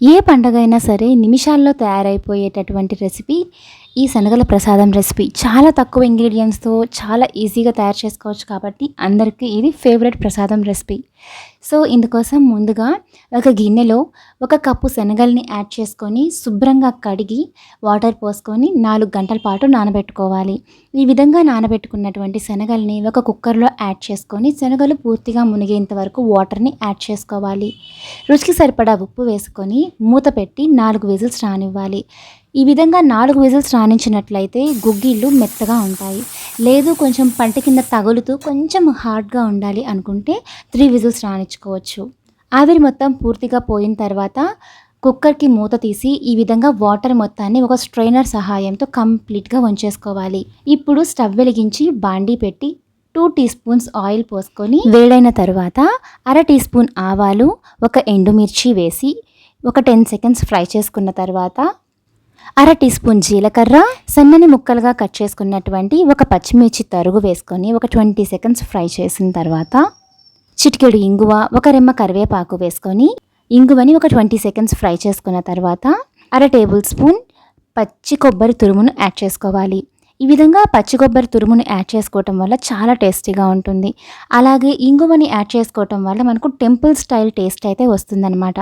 ఏ పండగ అయినా సరే నిమిషాల్లో తయారైపోయేటటువంటి రెసిపీ ఈ శనగల ప్రసాదం రెసిపీ చాలా తక్కువ ఇంగ్రీడియంట్స్తో చాలా ఈజీగా తయారు చేసుకోవచ్చు కాబట్టి అందరికీ ఇది ఫేవరెట్ ప్రసాదం రెసిపీ. సో ఇందుకోసం ముందుగా ఒక గిన్నెలో ఒక కప్పు శనగల్ని యాడ్ చేసుకొని శుభ్రంగా కడిగి వాటర్ పోసుకొని నాలుగు గంటల పాటు నానబెట్టుకోవాలి. ఈ విధంగా నానబెట్టుకున్నటువంటి శనగల్ని ఒక కుక్కర్లో యాడ్ చేసుకొని శనగలు పూర్తిగా మునిగేంత వరకు వాటర్ని యాడ్ చేసుకోవాలి. రుచికి సరిపడా ఉప్పు వేసుకొని మూత పెట్టి నాలుగు విజిల్స్ రానివ్వాలి. ఈ విధంగా నాలుగు విజిల్స్ రాణించినట్లయితే గుగ్గిళ్ళు మెత్తగా ఉంటాయి. లేదు కొంచెం పంట కింద తగులుతూ కొంచెం హార్డ్గా ఉండాలి అనుకుంటే త్రీ విజిల్స్ రాణించుకోవచ్చు. ఆవిరి మొత్తం పూర్తిగా పోయిన తర్వాత కుక్కర్కి మూత తీసి ఈ విధంగా వాటర్ మొత్తాన్ని ఒక స్ట్రైనర్ సహాయంతో కంప్లీట్గా వంచేసుకోవాలి. ఇప్పుడు స్టవ్ వెలిగించి బాండీ పెట్టి టూ టీ స్పూన్స్ ఆయిల్ పోసుకొని వేడైన తర్వాత అర టీ స్పూన్ ఆవాలు ఒక ఎండుమిర్చి వేసి ఒక టెన్ సెకండ్స్ ఫ్రై చేసుకున్న తర్వాత అర టీ స్పూన్ జీలకర్ర సన్నని ముక్కలుగా కట్ చేసుకున్నటువంటి ఒక పచ్చిమిర్చి తరుగు వేసుకొని ఒక ట్వంటీ సెకండ్స్ ఫ్రై చేసిన తర్వాత చిటికెడు ఇంగువ ఒక రెమ్మ కరివేపాకు వేసుకొని ఇంగువని ఒక ట్వంటీ సెకండ్స్ ఫ్రై చేసుకున్న తర్వాత అర టేబుల్ స్పూన్ పచ్చి కొబ్బరి తురుమును యాడ్ చేసుకోవాలి. ఈ విధంగా పచ్చి కొబ్బరి తురుమును యాడ్ చేసుకోవటం వల్ల చాలా టేస్టీగా ఉంటుంది. అలాగే ఇంగువని యాడ్ చేసుకోవటం వల్ల మనకు టెంపుల్ స్టైల్ టేస్ట్ అయితే వస్తుందన్నమాట.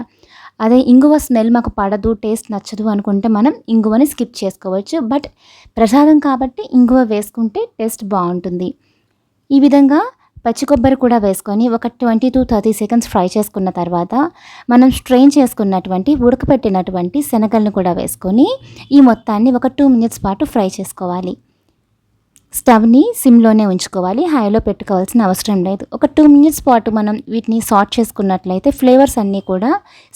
అదే ఇంగువ స్మెల్ మాకు పడదు టేస్ట్ నచ్చదు అనుకుంటే మనం ఇంగువని స్కిప్ చేసుకోవచ్చు. బట్ ప్రసాదం కాబట్టి ఇంగువ వేసుకుంటే టేస్ట్ బాగుంటుంది. ఈ విధంగా పచ్చి కొబ్బరి కూడా వేసుకొని ఒక twenty to thirty seconds fry చేసుకున్న తర్వాత మనం స్ట్రెయిన్ చేసుకున్నటువంటి ఉడకపెట్టినటువంటి శనగలను కూడా వేసుకొని ఈ మొత్తాన్ని ఒక టూ మినిట్స్ పాటు ఫ్రై చేసుకోవాలి. స్టవ్ని సిమ్లోనే ఉంచుకోవాలి. హైలో పెట్టుకోవాల్సిన అవసరం లేదు. ఒక టూ మినిట్స్ పాటు మనం వీటిని సార్ట్ చేసుకున్నట్లయితే ఫ్లేవర్స్ అన్నీ కూడా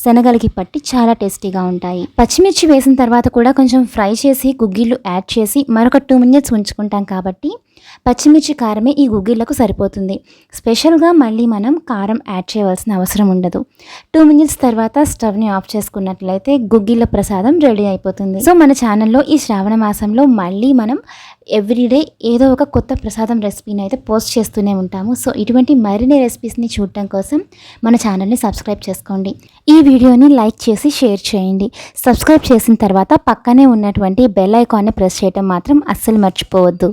శనగలకి పట్టి చాలా టేస్టీగా ఉంటాయి. పచ్చిమిర్చి వేసిన తర్వాత కూడా కొంచెం ఫ్రై చేసి గుగ్గిళ్ళు యాడ్ చేసి మరొక టూ మినిట్స్ ఉంచుకుంటాం కాబట్టి పచ్చిమిర్చి కారమే ఈ గుగ్గిళ్ళకు సరిపోతుంది. స్పెషల్గా మళ్ళీ మనం కారం యాడ్ చేయవలసిన అవసరం ఉండదు. టూ మినిట్స్ తర్వాత స్టవ్ని ఆఫ్ చేసుకున్నట్లయితే గుగ్గిళ్ళ ప్రసాదం రెడీ అయిపోతుంది. సో మన ఛానల్లో ఈ శ్రావణ మాసంలో మళ్ళీ మనం ఎవ్రీడే ఏదో ఒక కొత్త ప్రసాదం రెసిపీని అయితే పోస్ట్ చేస్తూనే ఉంటాము. సో ఇటువంటి మరిన్ని రెసిపీస్ని చూడటం కోసం మన ఛానల్ని సబ్స్క్రైబ్ చేసుకోండి. ఈ వీడియోని లైక్ చేసి షేర్ చేయండి. సబ్స్క్రైబ్ చేసిన తర్వాత పక్కనే ఉన్నటువంటి బెల్ ఐకాన్ని ప్రెస్ చేయడం మాత్రం అస్సలు మర్చిపోవద్దు.